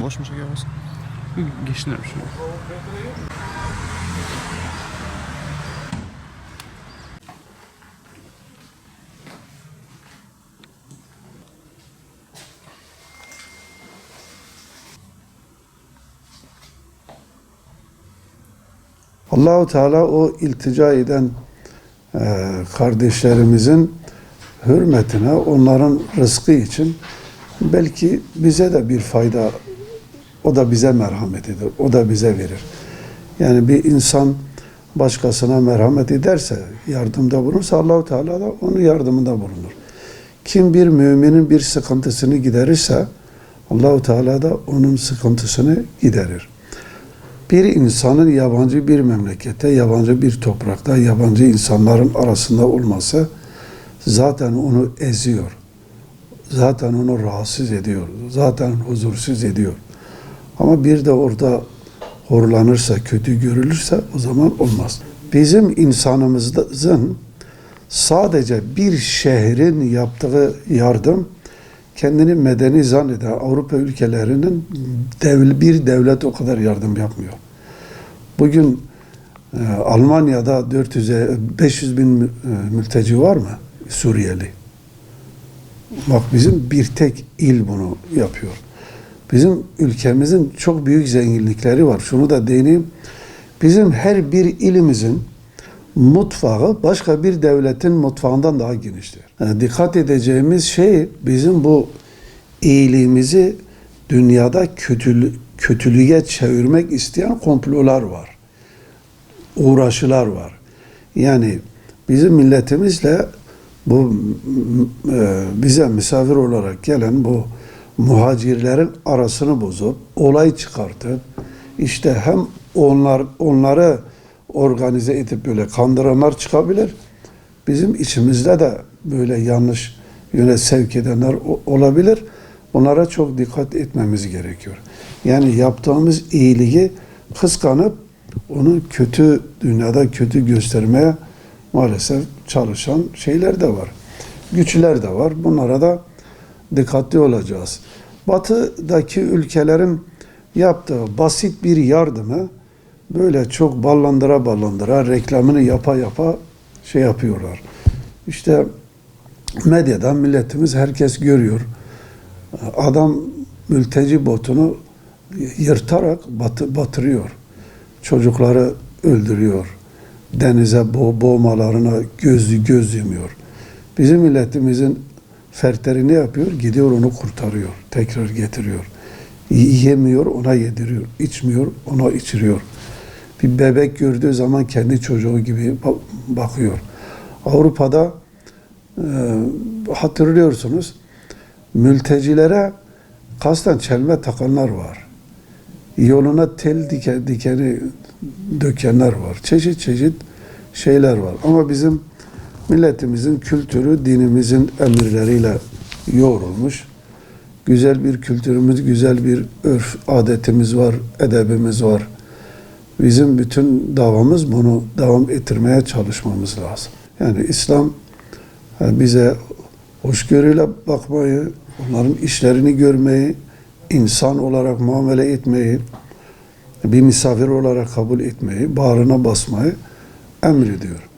Boş mu çekiyorsun? Geçinirim şunu. Allahu Teala o iltica eden e, kardeşlerimizin hürmetine, onların rızkı için belki bize de bir fayda, o da bize merhamet eder, o da bize verir. Yani bir insan başkasına merhamet ederse, yardımda bulunursa Allahu Teala da onun yardımında bulunur. Kim bir müminin bir sıkıntısını giderirse Allahu Teala da onun sıkıntısını giderir bir insanın yabancı bir memlekette, yabancı bir toprakta, yabancı insanların arasında olması zaten onu eziyor. Zaten onu rahatsız ediyor. Zaten huzursuz ediyor. Ama bir de orada horlanırsa, kötü görülürse o zaman olmaz. Bizim insanımızın sadece bir şehrin yaptığı yardım kendini medeni zanneden Avrupa ülkelerinin dev, bir devlet o kadar yardım yapmıyor. Bugün e, Almanya'da 400'e 500 bin e, mülteci var mı? Suriyeli. Bak bizim bir tek il bunu yapıyor. Bizim ülkemizin çok büyük zenginlikleri var. Şunu da değineyim. Bizim her bir ilimizin mutfağı başka bir devletin mutfağından daha geniştir. Yani dikkat edeceğimiz şey bizim bu iyiliğimizi dünyada kötülü, kötülüğe çevirmek isteyen komplolar var. Uğraşılar var. Yani bizim milletimizle bu e, bize misafir olarak gelen bu muhacirlerin arasını bozup olay çıkartıp işte hem onlar onları organize edip böyle kandıranlar çıkabilir. Bizim içimizde de böyle yanlış yöne sevk edenler olabilir. Onlara çok dikkat etmemiz gerekiyor. Yani yaptığımız iyiliği kıskanıp onu kötü dünyada kötü göstermeye maalesef çalışan şeyler de var. Güçler de var. Bunlara da dikkatli olacağız. Batı'daki ülkelerin yaptığı basit bir yardımı böyle çok ballandıra ballandıra reklamını yapa yapa şey yapıyorlar. İşte medyadan milletimiz herkes görüyor. Adam mülteci botunu yırtarak batı, batırıyor. Çocukları öldürüyor. Denize bo boğmalarına göz, göz yumuyor. Bizim milletimizin fertleri ne yapıyor? Gidiyor onu kurtarıyor. Tekrar getiriyor. Yemiyor ona yediriyor. İçmiyor ona içiriyor. Bir bebek gördüğü zaman kendi çocuğu gibi ba- bakıyor. Avrupa'da e, hatırlıyorsunuz mültecilere kasten çelme takanlar var. Yoluna tel dike, dikeni dökenler var. Çeşit çeşit şeyler var. Ama bizim milletimizin kültürü dinimizin emirleriyle yoğrulmuş. Güzel bir kültürümüz, güzel bir örf, adetimiz var, edebimiz var. Bizim bütün davamız bunu devam ettirmeye çalışmamız lazım. Yani İslam e, bize hoşgörüyle bakmayı, onların işlerini görmeyi, insan olarak muamele etmeyi, bir misafir olarak kabul etmeyi, bağrına basmayı emrediyor.